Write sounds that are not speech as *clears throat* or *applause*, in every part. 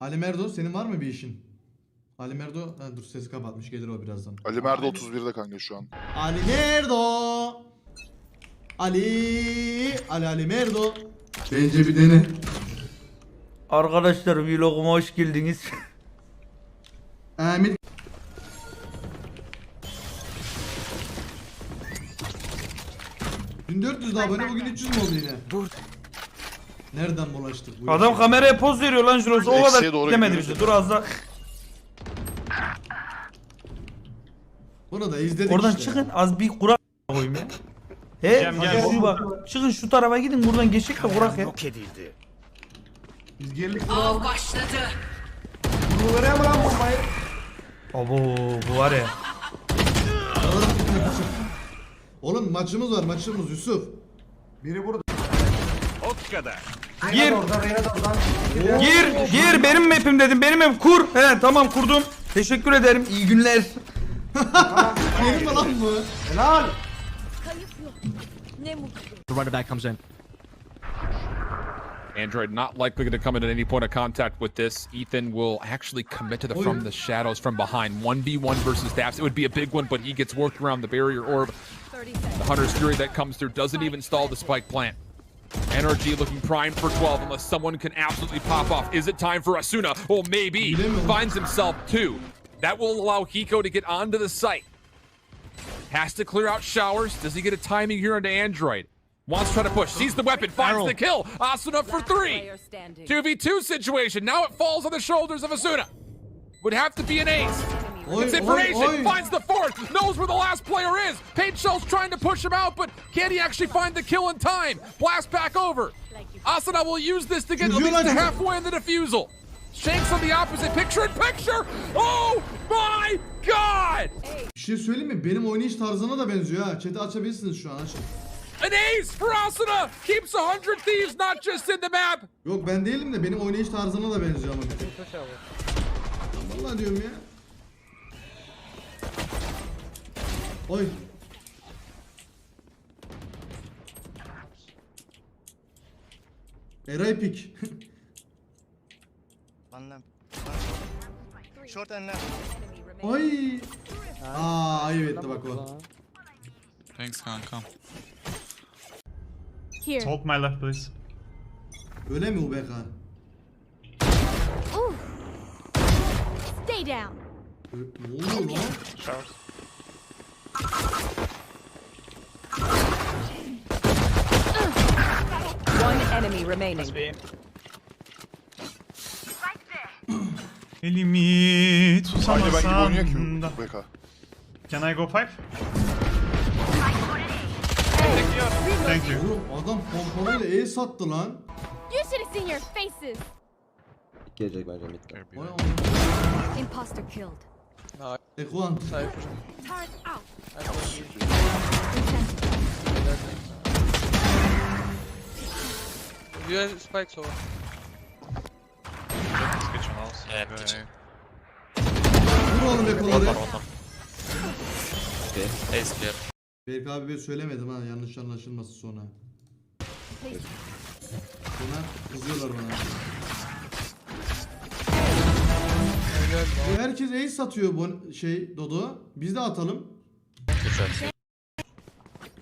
Ali Merdo senin var mı bir işin? Ali Merdo ha, dur sesi kapatmış gelir o birazdan. Ali Merdo 31'de kanka şu an. Ali Merdo. Ali Ali Ali Merdo. Bence bir dene. Arkadaşlar vloguma hoş geldiniz. Ahmet. Dün 400 de abone bugün 300 mü oldu yine? Dur. Nereden bulaştık bu Adam işe? kameraya poz veriyor lan Juros. O kadar doğru demedi gidiyoruz. bize. Dur az da. Bunu da izledik Oradan işte. çıkın az bir kurak koyayım ya. He? Cem, Hadi gel. şu bak. Çıkın şu tarafa gidin buradan geçecek de kurak ya. Biz geldik Av başladı. bunu vereyim mi lan bombayı? Abo bu var ya. Oğlum maçımız var maçımız Yusuf. Gir. Gir. Gir. Benim map'im dedim. Benim map kur. He tamam kurdum. Teşekkür ederim. İyi günler. Benim mi lan bu? Kayıp yok. Ne mutlu. The running back comes in. Android not likely to come into any point of contact with this. Ethan will actually commit to the oh, from the shadows from behind. 1v1 versus Daps. It would be a big one, but he gets worked around the barrier orb. The. Hunter's Fury that comes through doesn't even stall the spike plant. NRG looking primed for 12 unless someone can absolutely pop off. Is it time for Asuna? Well, maybe. Finds himself two. That will allow Hiko to get onto the site. Has to clear out showers. Does he get a timing here onto Android? Wants to try to push. Sees the weapon. Finds the kill. Asuna for three. 2v2 situation. Now it falls on the shoulders of Asuna. Would have to be an ace. Oy, It's oy, information. oy. Finds the fourth. Knows where the last player is. Paint Shell's trying to push him out, but can he actually find the kill in time? Blast back over. Asuna will use this to get at least halfway in the defusal. Shanks on the opposite. Picture in picture. Oh my god! Bir şey söyleyeyim mi? Benim oynayış tarzına da benziyor ha. Chat'i açabilirsiniz şu an açın. An ace for Asuna. Keeps a hundred thieves not just in the map. Yok ben değilim de benim oynayış tarzına da benziyor ama. Vallahi diyorum ya. Oy. Eray pik. *laughs* One lamp. Short and left. Ay. Aa ayıp etti bak o. Thanks kankam. Here. Hold my left please. Öyle mi UBK? Ooh. Stay down. Ne oluyor lan? Enemy remaining. *clears throat* Elimi Aynı ben gibi oynuyor ki tutamasam da. BK. Can I go five? Thank you. Oğlum adam pompalıyla E sattı lan. You should have seen your faces. Gelecek bence midde. Vay amına. Imposter killed. Ekuan. Turret out. Spikes over. Vur oğlum. Ace clear. Berk abi ben söylemedim ha yanlış anlaşılmasın sonra. Sonra kızıyorlar bana. Bu herkes ace satıyor bu şey Dodo. Biz de atalım.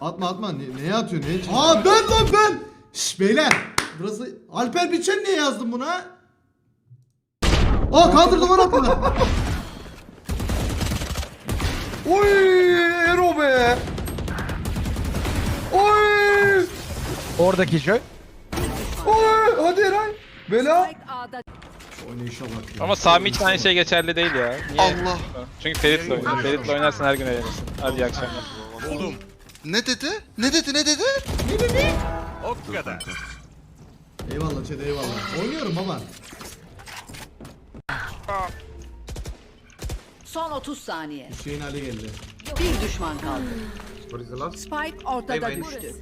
Atma atma. Ne, neye atıyor? Neye çıkıyor? Aa ben lan ben. Şş beyler. Burası Alper Biçen niye yazdın buna? Aa kaldır duvar atmadı. Oy Ero be. Oy. Oradaki joy. Oy hadi Eray. Bela. Spike A'da. Oynayışa bak ya. Ama Sami için aynı şey geçerli değil ya. Niye? Allah. Çünkü Ferit'le oynuyor. Ferit'le oynarsan her gün eğlenirsin. Hadi iyi akşamlar. Oğlum. Ne dedi? Ne dedi? Ne dedi? Eyvallah Çede eyvallah. Oynuyorum baba. Son 30 saniye. Hüseyin Ali geldi. Bir düşman kaldı. Spike ortada düştü.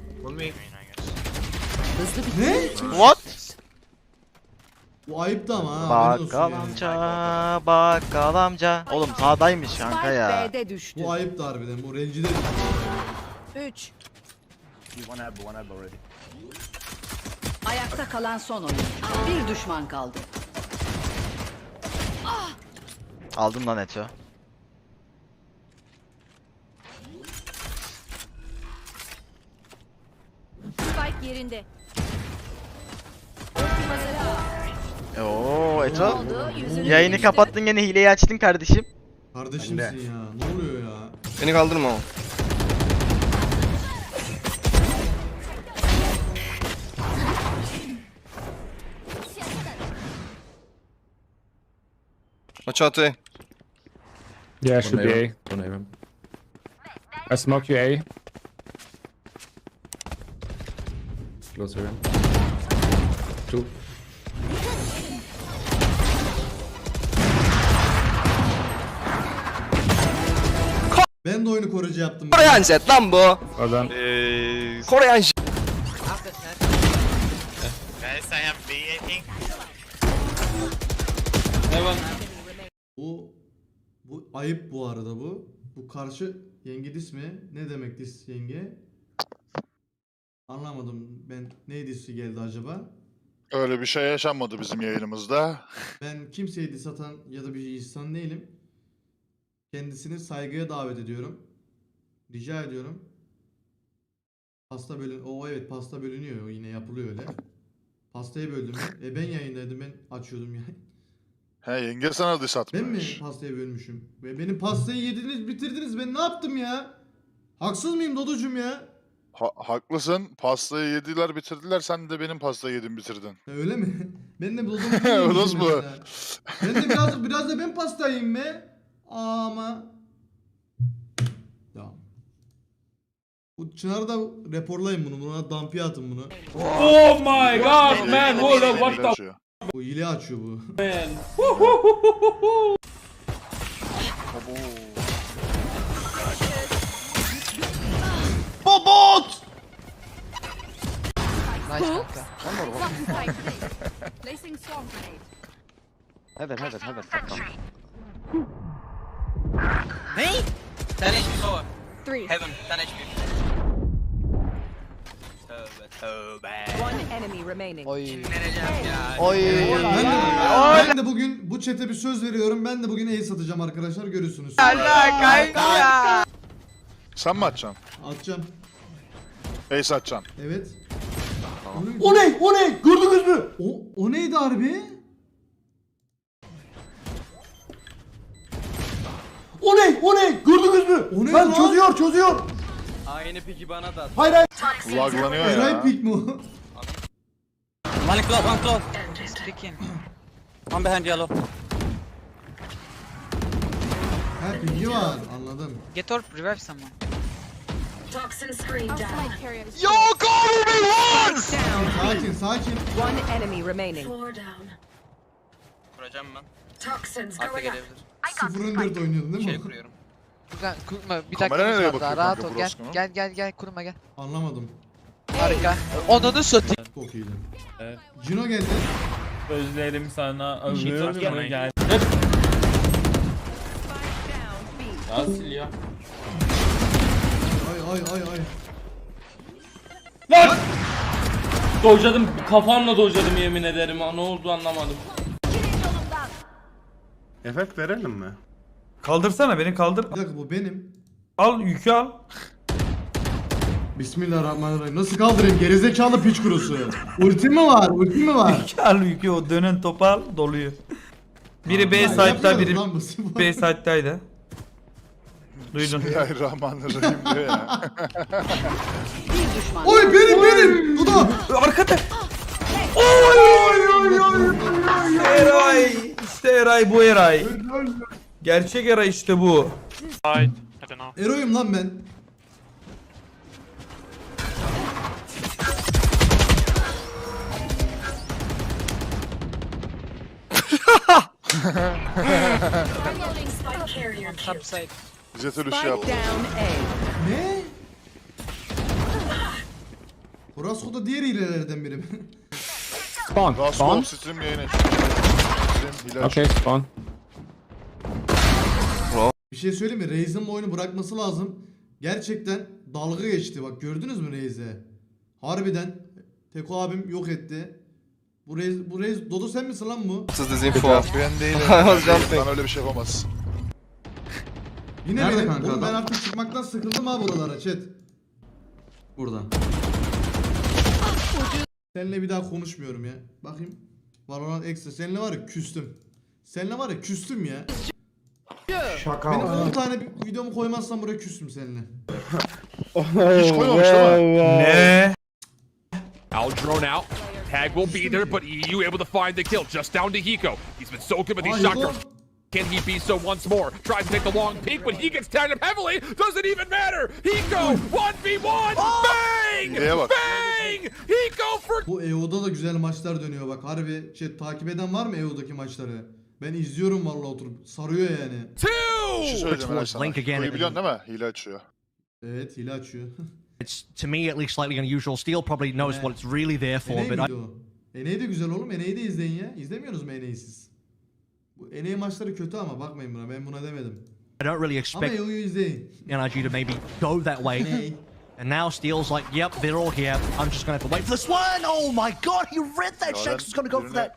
Hızlı bir Ne? What? Bu ayıptı ama ha. haberin olsun Bakkal yani. amca, bakkal amca. Oğlum sağdaymış kanka Spike ya. B'de düştü. Bu ayıptı harbiden. Bu rencide. 3. Ayakta kalan son oyun. Bir düşman kaldı. Aldım lan Eto. Spike yerinde. Hazır. Oo Eto. Yayını kapattın gene hileyi açtın kardeşim. Kardeşimsin ya. Ne oluyor ya? Beni kaldırma o. Watch out A. Yeah, should be A. Don't aim him. I smoke you A. Closer in. Two. Ben de oyunu koruyucu yaptım. Koreyan jet lan bu. Well done. Koreyan jet. Bu bu ayıp bu arada bu. Bu karşı yenge dis mi? Ne demek dis yenge? Anlamadım ben. Ne disi geldi acaba? Öyle bir şey yaşanmadı bizim yayınımızda. Ben kimseye dis atan ya da bir insan değilim. Kendisini saygıya davet ediyorum. Rica ediyorum. Pasta bölün. O evet pasta bölünüyor. Yine yapılıyor öyle. Pastayı böldüm. E ben yayındaydım ben açıyordum yani. He yenge sana diss atmış. Ben mi pastayı bölmüşüm? Ve benim pastayı yediniz bitirdiniz ben ne yaptım ya? Haksız mıyım Dodocuğum ya? Ha- haklısın. Pastayı yediler bitirdiler. Sen de benim pastayı yedin bitirdin. Ha, öyle mi? *laughs* ben de Dodocuğum Dodos mu? Ben de biraz biraz da ben pasta yiyeyim be. Ama Tamam. Bu Çınar'ı da raporlayın bunu. Buna dampiye atın bunu. Oh my god, man, hold up, what the. Bu hile açıyor bu. Bobot! Rotten spike. Placing swarm grenade. Heaven heaven heaven. Three. Heaven, sen HP. Tövbe tövbe. One enemy remaining. Kinleneceğim ya. Oy. Ben de, ben de bugün bu çete bir söz veriyorum. Ben de bugün ace satacağım arkadaşlar görürsünüz. Sen mi atacaksın? Atacağım. Ace atacaksın. Evet. O ne? O ne? Gördünüz mü? O, o neydi harbi? O ne? O ne? Gördünüz mü? O ne lan? çözüyor, çözüyor. Aynı piki bana da. Hayır hayır. Laglanıyor Eray ya. pik mi o? One close, one close. Speaking. One behind yellow. Ha piki var anladım. Get or revive someone. Toxin screen down. Yo cover me once. Sakin sakin. One enemy remaining. Kuracağım ben. Toxins Arka gelebilir. 0-4 oynuyordun değil İçeri mi? kuruyorum. Kuzen kurma bir Kamera dakika nereye var daha bakıyor rahat kanka, ol gel mı? gel gel gel kurma gel. Anlamadım. Harika. Onunu satayım. Çok iyiydi. Cino geldi. Özlerim sana ömrümü gel. Nasıl ya? Ay ay ay ay. Dojladım kafamla dojladım yemin ederim ha ne oldu anlamadım. Efekt verelim mi? Kaldırsana beni kaldır. Bir dakika bu benim. Al yükü al. Bismillahirrahmanirrahim. Nasıl kaldırayım? Gerizekalı piç kurusu. Ulti mi var? Ulti mi var? Yükü al yükü o dönen topu al doluyor. Biri B yapıyoruz biri lan bu spor. B site'daydı. Duydun. Bismillahirrahmanirrahim diyor ya. Bir düşman. Oy benim benim. Duda. Arkada. Oy oy oy oy. Eray. İşte Eray bu Eray. Gerçek Eray işte bu. Eroyum lan ben. Top side. Jet'e şey Spike yaptı. down A. Ne? Horasko da diğer hilelerden biri mi? Spawn. Raskol stream yayın açıyor. Stream hile Okay, spawn. Bir şey söyleyeyim mi? Reis'in bu oyunu bırakması lazım. Gerçekten dalga geçti. Bak gördünüz mü Reis'e? Harbiden Teko abim yok etti. Bu Rez, bu Rez, Dodo sen misin lan bu? This is info. Ben değilim. *laughs* Ben jumping. öyle bir şey yapamazsın. Yine Nerede benim. kanka Oğlum ben adam? artık çıkmaktan sıkıldım ha buralara chat. Burada. Seninle bir daha konuşmuyorum ya. Bakayım. Valorant Extra. Seninle var ya küstüm. Seninle var ya küstüm ya. Şaka. Benim 10 tane bir videomu koymazsan buraya küstüm seninle. *laughs* Hiç koymamış değil mi? Ne? Al drone out. Tag will be there, but EU able to find the kill. Just down to Hiko. He's been so good with these Aa, shotguns. Can he be so once more? Tries to take the long peek, but he gets tagged up heavily. Doesn't even matter. Hiko 1v1. Bang! Hileye bak. Bang! Hiko for Bu EO'da da güzel maçlar dönüyor bak. Harbi chat takip eden var mı EO'daki maçları? Ben izliyorum vallahi oturup. Sarıyor yani. Bir şey söyleyeceğim. Link again. Burayı biliyorsun değil mi? Hile açıyor. Evet hile açıyor. *laughs* It's to me at least slightly unusual. Steel probably knows what it's really there for, Eney but I miydi o? Eney de güzel oğlum. Eney'i de izleyin ya. İzlemiyorsunuz mu Eney'i siz? Bu Eney maçları kötü ama bakmayın buna. Ben buna demedim. I don't really Ama expect izleyin. NRG to maybe go that way. Eney. And now Steel's like, yep, they're all here. I'm just gonna have to wait for this one. Oh my god, he read that. Shanks was gonna go for that.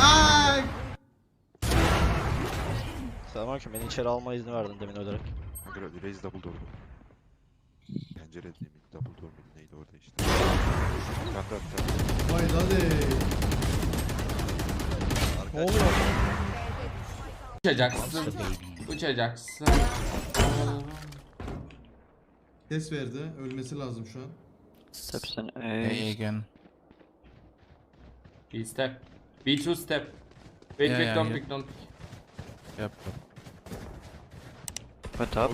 Aa! Selamünaleyküm beni içeri alma izni verdin demin öderek. Kanka Raze double door. Pencere mi? Double door mu? Neydi orada işte. Bir daha bir tane. Vay hadi. Uçacaksın. Uçacaksın. Ses verdi. Ölmesi lazım şu an. Stepsen again. B step. B2 step. Wait, wait, don't pick, don't pick. Yap. Went up.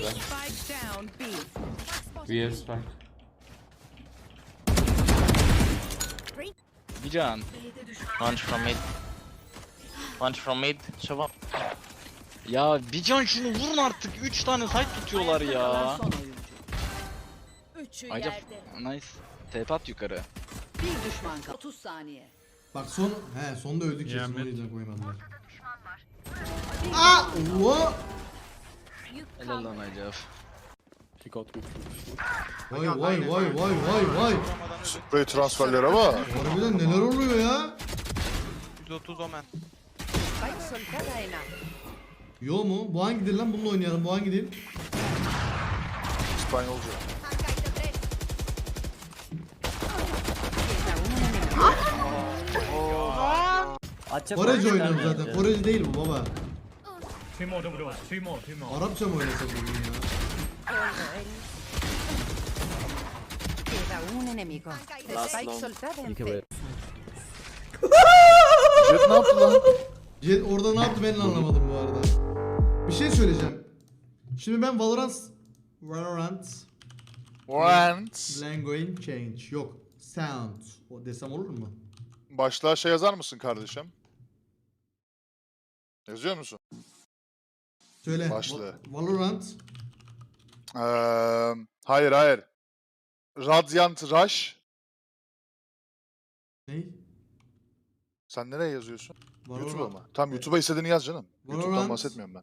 Spike down B. We have spike. Bijan. Punch from mid. Punch from mid. Şabap. Ya Bijan şunu vurun artık. 3 tane site tutuyorlar ya. Son oyuncu. Üçü Ayrıca yerde. nice. TP at yukarı. Bir düşman kaldı. 30 saniye. Bak son he sonda öldük kesin o mid. yüzden koymadılar. Aa! Oo! Helal lan Acaf. Vay vay vay vay vay vay. Burayı transferlere bak. Harbiden neler oluyor ya? 130 omen. Yo mu? Bu hangi dil lan? Bununla oynayalım. Bu hangi dil? İspanyolca. Korece oynuyorum zaten. Korece değil bu baba. Two more double doors. Two more. Two more. Arapça mı oynasak bugün ya? Queda un enemigo. Spike soltada en B. Jet ne yaptı lan? Jet orada ne yaptı ben de anlamadım bu arada. Bir şey söyleyeceğim. Şimdi ben Valorant Valorant Rant. Language Change yok. Sound. O desem olur mu? Başlığa şey yazar mısın kardeşim? Yazıyor musun? Söyle. Başlığı. Va- Valorant Eee hayır hayır. Radiant Rush. ne? Sen nereye yazıyorsun? Valorant. YouTube'a mı? Tam YouTube'a istediğini yaz canım. YouTube'dan Valorant. bahsetmiyorum ben.